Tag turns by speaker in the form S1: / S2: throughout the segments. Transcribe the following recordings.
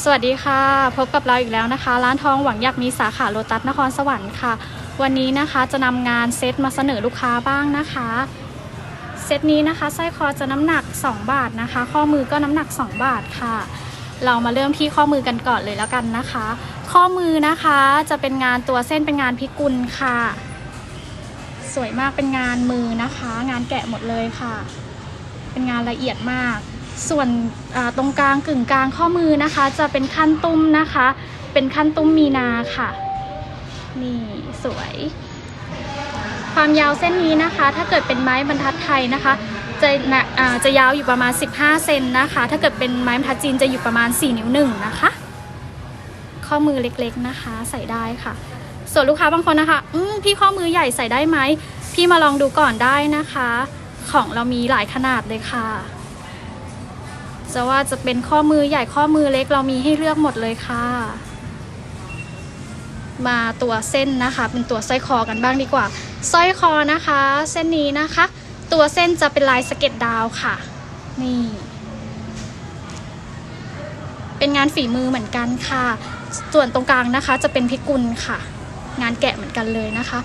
S1: สวัสดีค่ะ พบกับเราอีกแล้วนะคะ ร้านทองหวังอยากมีสาขาโลตัสนครสวรรค์ค่ะ วันนี้นะคะจะนำงานเซตมาเสนอลูกค้าบ้างนะคะ เซตนี้นะคะสร้อยคอจะน้ำหนัก 2 บาทนะคะ ข้อมือก็น้ำหนัก 2 บาทค่ะ เรามาเริ่มที่ข้อมือกันก่อนเลยแล้วกันนะคะ ข้อมือนะคะจะเป็นงานตัวเส้นเป็นงานพิกุลค่ะ สวยมากเป็นงานมือนะคะ งานแกะหมดเลยค่ะ เป็นงานละเอียดมาก ส่วนตรงกลางกึ่งกลางข้อมือนะคะ จะเป็นขั้นตุ้มนะคะ เป็นขั้นตุ้มมีนาค่ะ นี่สวย ความยาวเส้นนี้นะคะ ถ้าเกิดเป็นไม้บรรทัดไทยนะคะ จะนักอ่าจะยาวอยู่ประมาณ 15 เซนนะคะ ถ้าเกิดเป็นไม้บรรทัดจีนจะอยู่ประมาณ 4 นิ้วหนึ่งนะคะ ข้อมือเล็กๆนะคะ ใส่ได้ค่ะ ส่วนลูกค้าบางคนนะคะพี่ข้อมือใหญ่ใส่ได้ไหมพี่มาลองดูก่อนได้นะคะ ของเรามีหลายขนาดเลยค่ะ จะว่าจะเป็นข้อมือใหญ่ข้อมือเล็กเรามีให้เลือกหมดเลยค่ะ มาตัวเส้นนะคะ เป็นตัวสร้อยคอกันบ้างดีกว่าสร้อยคอนะคะ เส้นนี้นะคะ ตัวเส้นจะเป็นลายสเก็ดดาวค่ะ นี่ เป็นงานฝีมือเหมือนกันค่ะ ส่วนตรงกลางนะคะ จะเป็นพิกุลค่ะ งานแกะเหมือนกันเลยนะคะ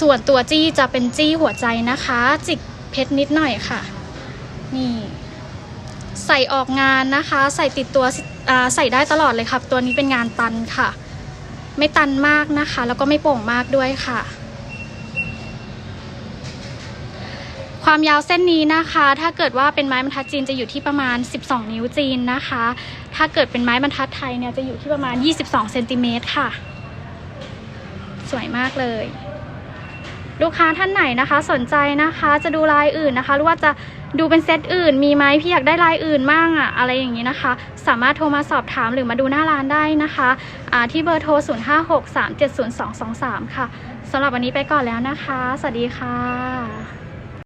S1: ส่วนตัวจี้จะเป็นจี้หัวใจนะคะ จิกเพชรนิดหน่อยค่ะ นี่ ใส่ออกงานนะคะ ใส่ติดตัวใส่ได้ตลอดเลยค่ะ ตัวนี้เป็นงานตันค่ะ ไม่ตันมากนะคะ แล้วก็ไม่โป่งมากด้วยค่ะ ความยาวเส้นนี้นะคะ ถ้าเกิดว่าเป็นไม้บรรทัดจีนจะอยู่ที่ประมาณ 12 นิ้วจีนนะคะ ถ้าเกิดเป็นไม้บรรทัดไทยเนี่ยจะอยู่ที่ประมาณ 22 เซนติเมตรค่ะ สวยมากเลย ลูกค้าท่านไหนนะคะ สนใจนะคะจะดูลายอื่นนะคะ หรือว่าจะดูเป็นเซตอื่น มีไหมพี่อยากได้ลายอื่นมั่งอะอะไรอย่างนี้นะคะ สามารถโทรมาสอบถามหรือมาดูหน้าร้านได้นะคะะที่เบอร์โทร 056370223 ค่ะสำหรับวันนี้ไปก่อนแล้วนะคะ สวัสดีค่ะ